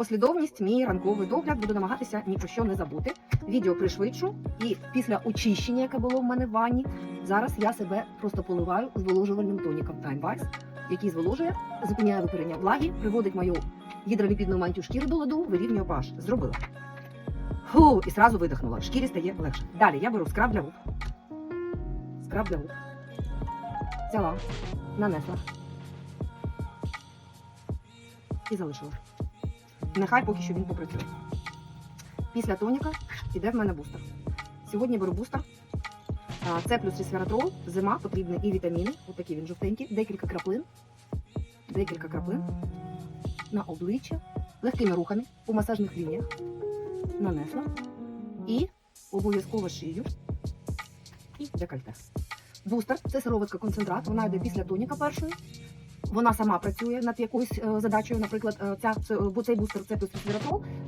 послідовність, мій ранковий догляд. Буду намагатися ні про що не забути. Відео пришвидшу, і після очищення, яке було в мене в ванні, зараз я себе просто поливаю зволожувальним тоніком Time який зволожує, зупиняє випарення влаги, приводить мою гідроліпідну мантію шкіри до ладу, вирівнює pH. Зробила. Фу, і зразу видихнула. Шкірі стає легше. Далі я беру скраб для губ. Скраб для губ. Взяла, нанесла. І залишила. Нехай поки що він попрацює. Після тоніка іде в мене бустер. Сьогодні беру бустер. Це плюс ресвератрол, зима, потрібні і вітаміни. Отакі він жовтенький, декілька краплин. Декілька краплин на обличчя, легкими рухами по масажних лініях. Нанесла. І обов'язково шию і декольте. Бустер це сироватка концентрат. Вона йде після тоніка першої. Вона сама працює над якоюсь е, задачею. Наприклад, е, ця цей бустер це плюс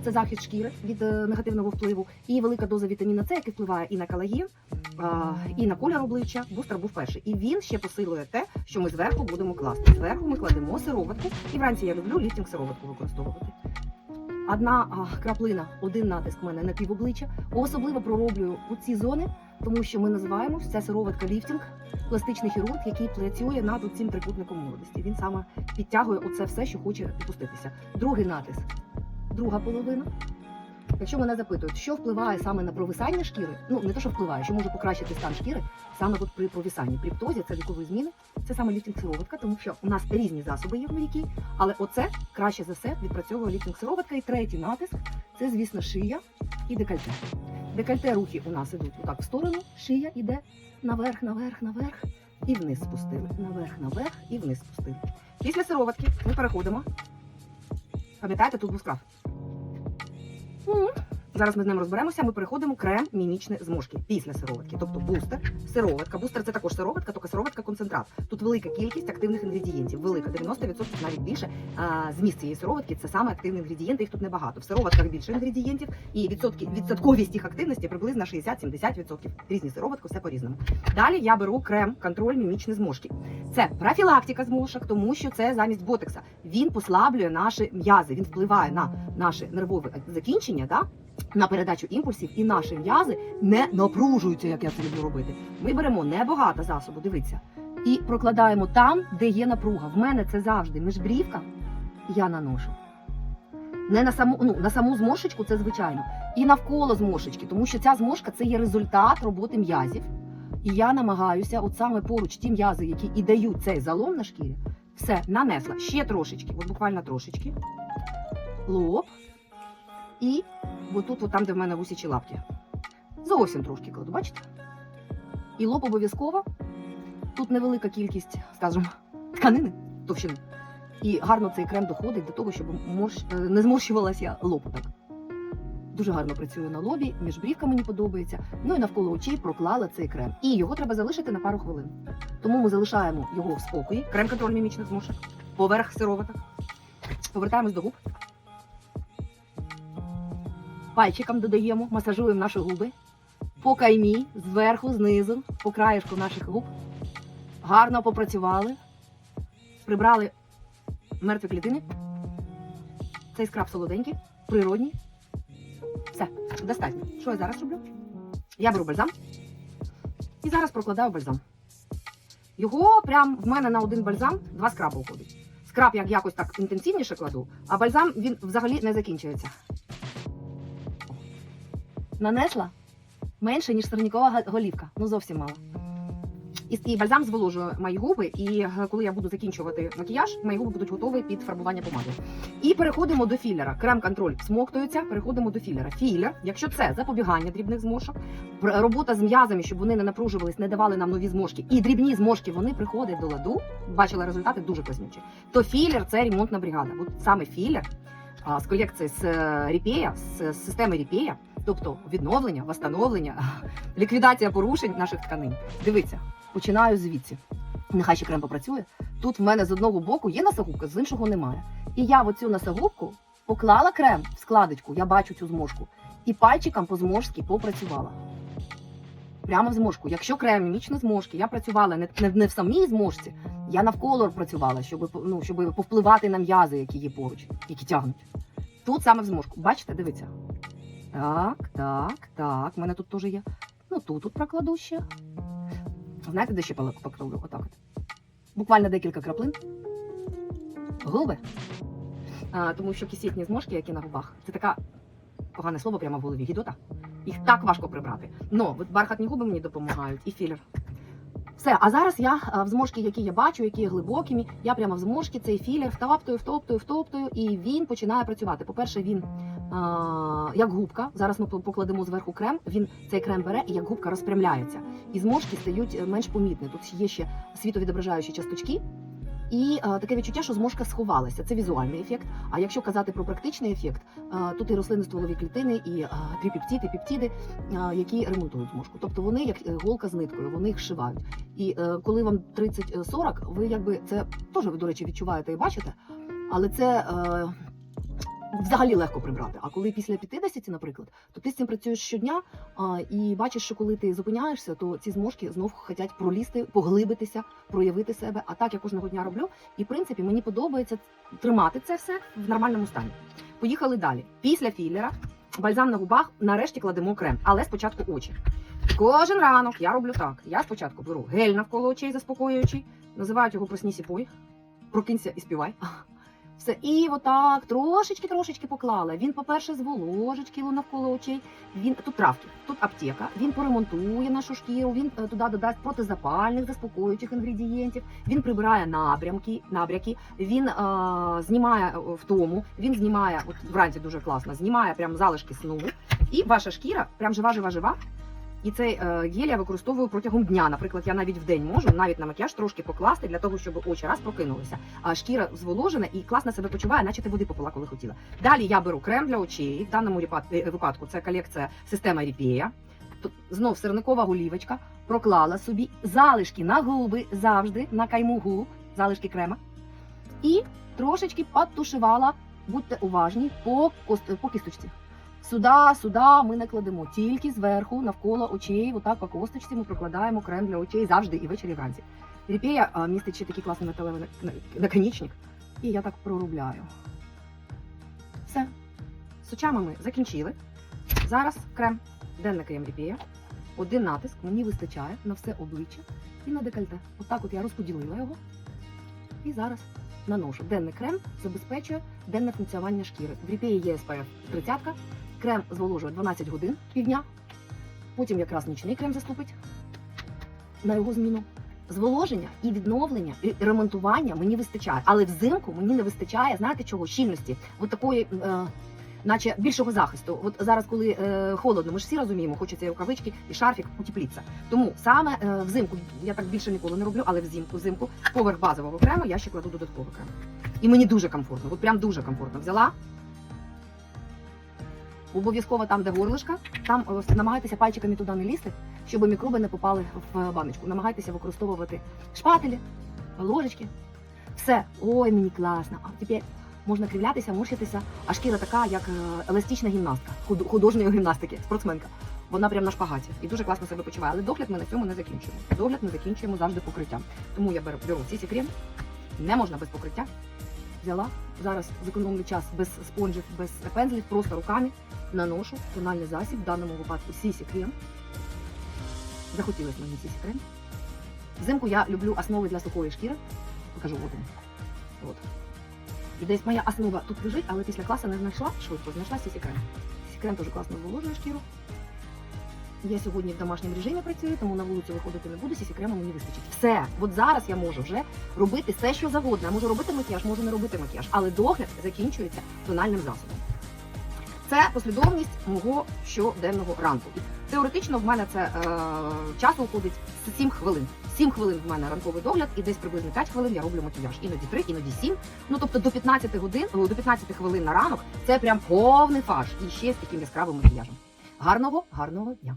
це захист шкіри від е, негативного впливу, і велика доза вітаміна С, який впливає і на колаген, і на колір обличчя. Бустер був перший. І він ще посилює те, що ми зверху будемо класти. Зверху ми кладемо сироватку. І вранці я люблю ліфтинг сироватку використовувати. Одна краплина, один натиск в мене на півобличчя. Особливо пророблюю у ці зони, тому що ми називаємо це сироватка ліфтинг, пластичний хірург, який працює над цим трикутником молодості. Він саме підтягує оце все, що хоче опуститися. Другий натиск, друга половина. Якщо мене запитують, що впливає саме на провисання шкіри, ну не то, що впливає, що може покращити стан шкіри, саме от при провисанні. При птозі це вікові зміни, це саме ліфтинг сироватка, тому що у нас різні засоби є в моряки, але оце краще за все відпрацьовує ліфтинг сироватка. І третій натиск це, звісно, шия і декольте. Декольте рухи у нас ідуть отак в сторону, шия йде наверх, наверх, наверх і вниз спустили. Наверх, наверх і вниз спустили. Після сироватки ми переходимо. Пам'ятаєте, тут був скраб. Зараз ми з ним розберемося. Ми переходимо крем мімічні зможки після сироватки. Тобто бустер, сироватка. Бустер це також сироватка, тільки сироватка концентрат. Тут велика кількість активних інгредієнтів. Велика 90% навіть більше. А, зміст цієї сироватки це саме активні інгредієнти. Їх тут небагато. В сироватках більше інгредієнтів, і відсотки відсотковість їх активності приблизно 60-70%. Різні сироватки, все по-різному. Далі я беру крем контроль мімічні зможки. Це профілактика зморшок, тому що це замість ботекса. Він послаблює наші м'язи, він впливає на наше нервове закінчення, да? На передачу імпульсів, і наші м'язи не напружуються, як я це люблю робити. Ми беремо небагато засобу, дивіться, і прокладаємо там, де є напруга. В мене це завжди міжбрівка, я наношу. Не на саму, ну, на саму зморшечку, це звичайно, і навколо зморшечки, тому що ця зморшка це є результат роботи м'язів. І я намагаюся, от саме поруч ті м'язи, які і дають цей залом на шкірі, все нанесла ще трошечки, от буквально трошечки. Лоб. І отут, от там, де в мене гусячі лапки. Зовсім трошки кладу, бачите? І лоб обов'язково. Тут невелика кількість, скажімо, тканини, товщини. І гарно цей крем доходить до того, щоб морщ... е, не зморщувалася лоб так. Дуже гарно працює на лобі, міжбрівка мені подобається. Ну і навколо очей проклала цей крем. І його треба залишити на пару хвилин. Тому ми залишаємо його в спокої. Крем контроль мімічних зморшок, поверх сироваток. Повертаємось до губ. Пальчиком додаємо, масажуємо наші губи. По каймі, зверху, знизу, по краєшку наших губ. Гарно попрацювали. Прибрали мертві клітини. Цей скраб солоденький, природній. Все, достатньо. Що я зараз роблю? Я беру бальзам і зараз прокладаю бальзам. Його прям в мене на один бальзам два скраби уходить. Скраб як якось так інтенсивніше кладу, а бальзам він взагалі не закінчується. Нанесла менше, ніж сирнікова голівка. Ну зовсім мало. І, і бальзам зволожує мої губи, і е, коли я буду закінчувати макіяж, мої губи будуть готові під фарбування помадою. І переходимо до філера. Крем-контроль смоктується, переходимо до філера. Філер, якщо це запобігання дрібних зморшок, робота з м'язами, щоб вони не напружувались, не давали нам нові зморшки, і дрібні зморшки вони приходять до ладу. Бачила результати дуже класнючі. То філер це ремонтна бригада. От саме філер з колекції з е, ріпея, з системи ріпея, тобто відновлення, восстановлення, ліквідація порушень наших тканин. Дивіться, починаю звідси. Нехай ще крем попрацює. Тут в мене з одного боку є носогубка, з іншого немає. І я в оцю носогубку поклала крем в складочку, я бачу цю зможку, і пальчиком по зможці попрацювала. Прямо в зможку. Якщо крем мімічні зможки, я працювала не, не, не в самій зможці, я навколо працювала, щоб, ну, щоб повпливати на м'язи, які є поруч, які тягнуть. Тут саме в зморшку. Бачите, дивіться. Так, так, так. У мене тут теж є. Ну тут тут прокладу ще. Знаєте, де ще покладу? Отак от. Буквально декілька краплин. Губи. А, тому що кисітні зморшки, які на губах, це така погане слово прямо в голові. Гідота. Їх так важко прибрати. Ну, бархатні губи мені допомагають і філер. Все, а зараз я в зморшки, які я бачу, які є глибокими, я прямо в зморшки цей філер втоптую, втоптую, втоптую, і він починає працювати. По-перше, він як губка. Зараз ми покладемо зверху крем. Він цей крем бере і як губка розпрямляється. І зморшки стають е, менш помітні. Тут є ще світовідображаючі часточки. І е, таке відчуття, що зморшка сховалася. Це візуальний ефект. А якщо казати про практичний ефект, е, тут і рослинно-стволові клітини, і трипептиди, пептиди, е, які ремонтують зморшку. Тобто вони як голка з ниткою, вони їх шивають. І е, коли вам 30-40, ви якби це теж ви, до речі, відчуваєте і бачите, але це. Е, Взагалі легко прибрати. А коли після 50, наприклад, то ти з цим працюєш щодня а, і бачиш, що коли ти зупиняєшся, то ці зморшки знов хочуть пролізти, поглибитися, проявити себе. А так я кожного дня роблю. І в принципі мені подобається тримати це все в нормальному стані. Поїхали далі. Після філера бальзам на губах нарешті кладемо крем, але спочатку очі. Кожен ранок я роблю так. Я спочатку беру гель навколо очей, заспокоюючий, називають його проснісі пой, прокинься і співай. Все, і отак трошечки-трошечки поклала. Він, по-перше, зволожить кіло навколо очей. Він тут травки, тут аптека. Він поремонтує нашу шкіру. Він е, туди додасть протизапальних, заспокоюючих інгредієнтів. Він прибирає набрямки, набряки. Він е, знімає е, втому. Він знімає от вранці дуже класно. Знімає прям залишки сну. І ваша шкіра прям жива, жива, жива. І цей е, гель я використовую протягом дня. Наприклад, я навіть в день можу навіть на макіяж трошки покласти для того, щоб очі раз прокинулися. А шкіра зволожена і класно себе почуває, наче ти води попила, коли хотіла. Далі я беру крем для очей. В даному е, випадку це колекція система Ріпея. Знов сирникова голівочка, проклала собі залишки на губи завжди на кайму губ, залишки крема. І трошечки підтушувала, будьте уважні, по, кост- по кісточці. Сюди, сюди ми не кладемо, тільки зверху, навколо очей, отак по косточці ми прокладаємо крем для очей завжди і ввечері і вранці. Ріпея містить ще такий класний металевий на- на- і я так проробляю. Все. З очами ми закінчили. Зараз крем, денний крем ріпея. Один натиск мені вистачає на все обличчя і на декольте. Отак от я розподілила його. І зараз наношу. Денний крем забезпечує денне функціонування шкіри. В ріпеї є SPF 30, крем зволожує 12 годин півдня. Потім якраз нічний крем заступить на його зміну. Зволоження і відновлення, і ремонтування мені вистачає, але взимку мені не вистачає, знаєте чого? Щільності, от такої, е, наче більшого захисту. От зараз, коли е, холодно, ми ж всі розуміємо, хочеться і рукавички, і шарфік утепліться. Тому саме е, взимку я так більше ніколи не роблю, але взимку, взимку поверх базового крему я ще кладу додатковий крем. І мені дуже комфортно, от прям дуже комфортно. Взяла. Обов'язково там, де горлишка, там е, намагайтеся пальчиками туди не лізти, щоб мікроби не попали в баночку. Намагайтеся використовувати шпателі, ложечки. Все, ой, мені класно. А тепер можна кривлятися, морщитися, а шкіра така, як е, еластична гімнастка, художньої гімнастики, спортсменка. Вона прям на шпагаті і дуже класно себе почуває. Але догляд ми на цьому не закінчуємо. Догляд ми закінчуємо завжди покриттям. Тому я беру, беру CC крем. Не можна без покриття. Взяла. Зараз зекономлю час без спонжів, без пензлів, просто руками наношу тональний засіб, в даному випадку CC крем. Захотілося мені CC крем. Взимку я люблю основи для сухої шкіри. Покажу він. От. І десь моя основа тут лежить, але після класу не знайшла швидко, знайшла CC крем. CC крем дуже класно зволожує шкіру. Я сьогодні в домашньому режимі працюю, тому на вулицю виходити не буду, CC крему мені вистачить. Все, от зараз я можу вже робити все, що завгодно. Я можу робити макіяж, можу не робити макіяж, але догляд закінчується тональним засобом. Це послідовність мого щоденного ранку. І теоретично в мене це е, часу уходить 7 хвилин. 7 хвилин в мене ранковий догляд, і десь приблизно 5 хвилин я роблю макіяж. Іноді 3, іноді 7. Ну тобто до 15 годин, до 15 хвилин на ранок це прям повний фарш. І ще з таким яскравим макіяжем. Гарного, гарного дня!